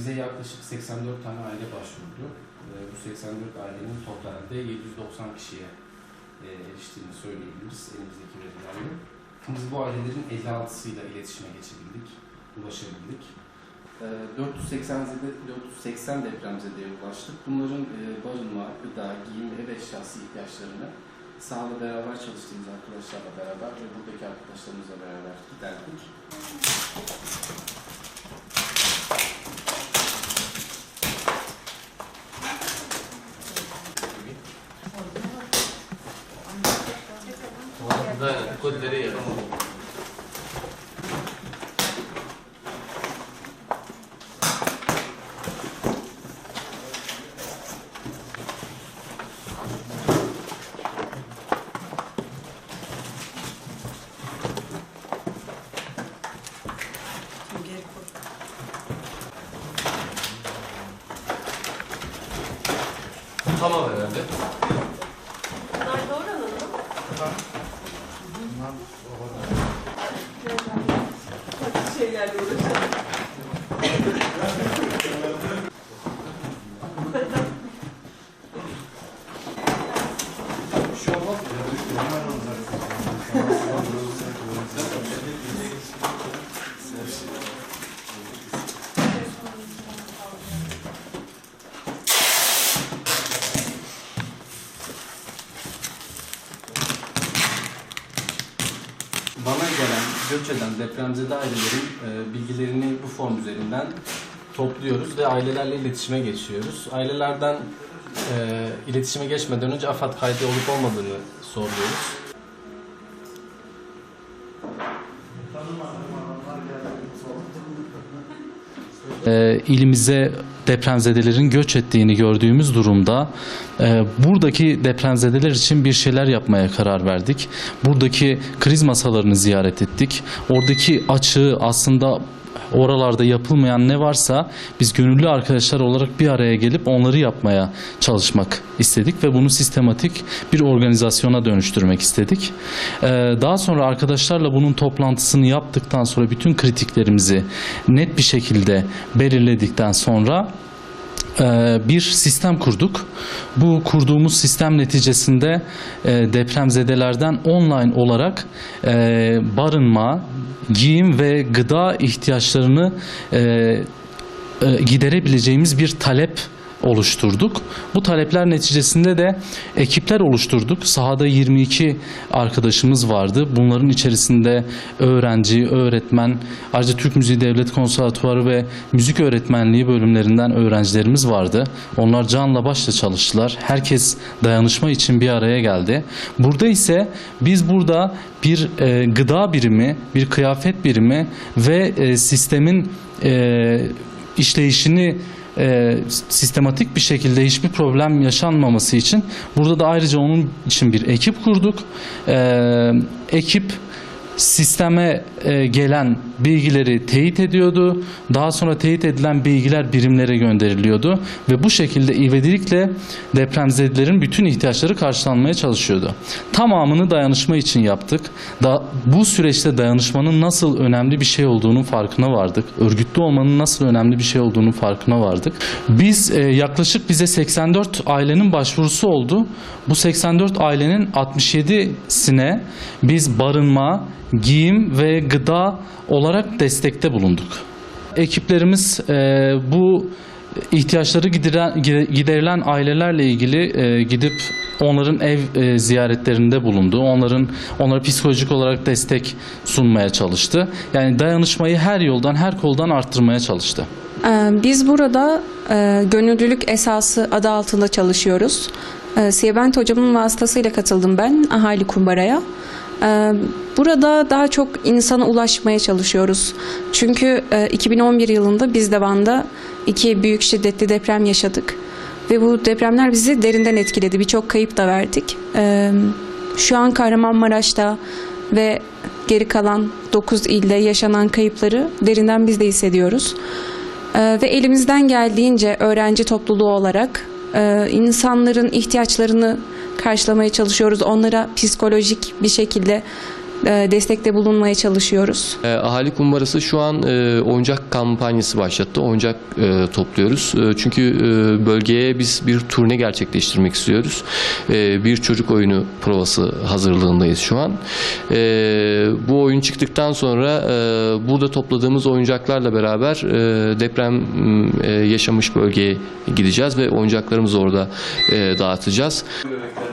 bize yaklaşık 84 tane aile başvurdu. E, bu 84 ailenin totalde 790 kişiye e, eriştiğini söyleyebiliriz elimizdeki verilerle. Biz bu ailelerin 56'sıyla iletişime geçebildik, ulaşabildik. E, 480, 480 depremzedeye ulaştık. Bunların e, barınma, gıda, giyim, ev eşyası ihtiyaçlarını sahada beraber çalıştığımız arkadaşlarla beraber ve buradaki arkadaşlarımızla beraber giderdik. kolleri yapamadım. Tamam herhalde. Bunlar doğru mu? Tamam. Şeylerle uğraşalım. Bana göç eden depremzede ailelerin e, bilgilerini bu form üzerinden topluyoruz ve ailelerle iletişime geçiyoruz. Ailelerden e, iletişime geçmeden önce AFAD kaydı olup olmadığını soruyoruz. e, ilimize depremzedelerin göç ettiğini gördüğümüz durumda e, buradaki depremzedeler için bir şeyler yapmaya karar verdik. Buradaki kriz masalarını ziyaret ettik. Oradaki açığı aslında oralarda yapılmayan ne varsa biz gönüllü arkadaşlar olarak bir araya gelip onları yapmaya çalışmak istedik ve bunu sistematik bir organizasyona dönüştürmek istedik. Ee, Daha sonra arkadaşlarla bunun toplantısını yaptıktan sonra bütün kritiklerimizi net bir şekilde belirledikten sonra bir sistem kurduk. Bu kurduğumuz sistem neticesinde e, depremzedelerden online olarak e, barınma, giyim ve gıda ihtiyaçlarını e, e, giderebileceğimiz bir talep oluşturduk. Bu talepler neticesinde de ekipler oluşturduk. Sahada 22 arkadaşımız vardı. Bunların içerisinde öğrenci, öğretmen, ayrıca Türk Müziği Devlet Konservatuvarı ve müzik öğretmenliği bölümlerinden öğrencilerimiz vardı. Onlar canla başla çalıştılar. Herkes dayanışma için bir araya geldi. Burada ise biz burada bir e, gıda birimi, bir kıyafet birimi ve e, sistemin e, işleyişini e, sistematik bir şekilde hiçbir problem yaşanmaması için burada da ayrıca onun için bir ekip kurduk. E, ekip sisteme e, gelen bilgileri teyit ediyordu. Daha sonra teyit edilen bilgiler birimlere gönderiliyordu ve bu şekilde ivedilikle depremzedelerin bütün ihtiyaçları karşılanmaya çalışıyordu. Tamamını dayanışma için yaptık. Da, bu süreçte dayanışmanın nasıl önemli bir şey olduğunun farkına vardık. Örgütlü olmanın nasıl önemli bir şey olduğunun farkına vardık. Biz e, yaklaşık bize 84 ailenin başvurusu oldu. Bu 84 ailenin 67'sine biz barınma, giyim ve gıda olarak destekte bulunduk. Ekiplerimiz e, bu ihtiyaçları gideren, gide- giderilen ailelerle ilgili e, gidip onların ev e, ziyaretlerinde bulundu. Onların onlara psikolojik olarak destek sunmaya çalıştı. Yani dayanışmayı her yoldan, her koldan arttırmaya çalıştı. Ee, Biz burada e, gönüllülük esası adı altında çalışıyoruz. E, Siyebent hocamın vasıtasıyla katıldım ben Ahali Kumbara'ya. E, Burada daha çok insana ulaşmaya çalışıyoruz. Çünkü e, 2011 yılında biz de Van'da iki büyük şiddetli deprem yaşadık. Ve bu depremler bizi derinden etkiledi. Birçok kayıp da verdik. E, Şu an Kahramanmaraş'ta ve geri kalan 9 ilde yaşanan kayıpları derinden biz de hissediyoruz. Ee, ve elimizden geldiğince öğrenci topluluğu olarak e, insanların ihtiyaçlarını karşılamaya çalışıyoruz. Onlara psikolojik bir şekilde e, destekte bulunmaya çalışıyoruz. E, Ahali Kumbarası şu an e, oyuncak kampanyası başlattı. Oyuncak e, topluyoruz. E, çünkü e, bölgeye biz bir turne gerçekleştirmek istiyoruz. E, bir çocuk oyunu provası hazırlığındayız şu an. E, bu oyun çıktıktan sonra e, burada topladığımız oyuncaklarla beraber e, deprem e, yaşamış bölgeye gideceğiz ve oyuncaklarımızı orada e, dağıtacağız. Yönetmenler